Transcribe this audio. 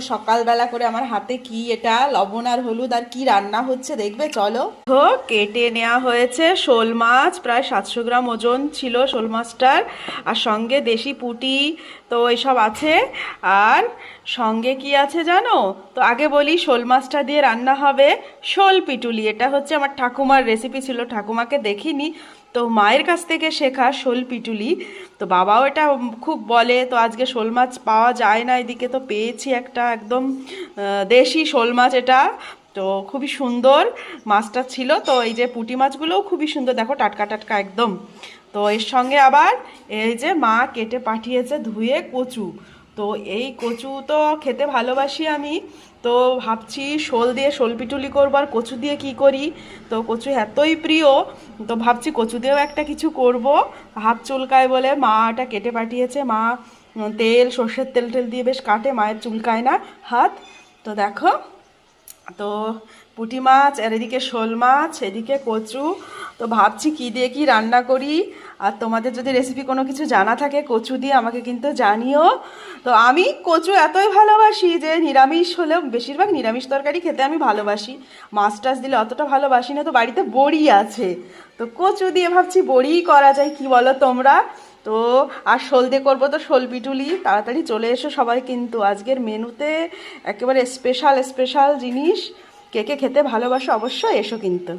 সকালবেলা করে আমার হাতে কি এটা? লবণ আর হলুদ আর কি রান্না হচ্ছে দেখবে? চলো। তো কেটে নেওয়া হয়েছে শোল মাছ, প্রায় সাতশো গ্রাম ওজন ছিল শোল মাছটার। আর সঙ্গে দেশি পুটি তো এসব আছে। আর সঙ্গে কি আছে জানো? তো আগে বলি শোল মাছটা দিয়ে রান্না হবে শোল পিটুলি। এটা হচ্ছে আমার ঠাকুমার রেসিপি ছিল। ঠাকুমাকে দেখিনি। তো মায়ের কাছ থেকে শেখা শোল পিটুলি। তো বাবাও এটা খুব বলে, তো আজকে শোল মাছ পাওয়া যায় না, এদিকে তো পেয়েছি একটা একদম দেশি শোল মাছ এটা। তো খুবই সুন্দর মাছটা ছিল। তো এই যে পুঁটি মাছগুলোও খুবই সুন্দর। দেখো, টাটকা টাটকা একদম। তো এর সঙ্গে আবার এই যে মা কেটে পাঠিয়েছে ধুয়ে কচু। তো এই কচু তো খেতে ভালোবাসি আমি। তো ভাবছি শোল দিয়ে শোল পিটুলি করব। আর কচু দিয়ে কি করি? তো কচু এতই প্রিয়। তো ভাবছি কচু দিয়েও একটা কিছু করব। হাত চুলকায় বলে মাটা কেটে পাঠিয়েছে। মা তেল, সর্ষের তেল টেল দিয়ে বেশ কাটে, মায়ের চুলকায় না হাত। তো দেখো, তো পুঁটি মাছ, আর এদিকে শোল মাছ, এদিকে কচু। তো ভাবছি কি দিয়ে কি রান্না করি। আর তোমাদের যদি রেসিপি কোনো কিছু জানা থাকে, কচু দিয়ে আমাকে কিন্তু জানিও। তো আমি কচু এতই ভালোবাসি যে নিরামিষ হলেও বেশিরভাগ নিরামিষ তরকারি খেতে আমি ভালোবাসি। মাছ টাছ দিলে অতটা ভালোবাসি না, তো বাড়িতে বড়ি আছে। তো কচু দিয়ে ভাবছি বড়িই করা যায়, কি বলো তোমরা? তো আর শোল দিয়ে করব তো শোল পিটুলি। তাড়াতাড়ি চলে এসো সবাই কিন্তু। আজকের মেনুতে একেবারে স্পেশাল স্পেশাল জিনিস। কে কে খেতে ভালোবাসো অবশ্যই এসো কিন্তু।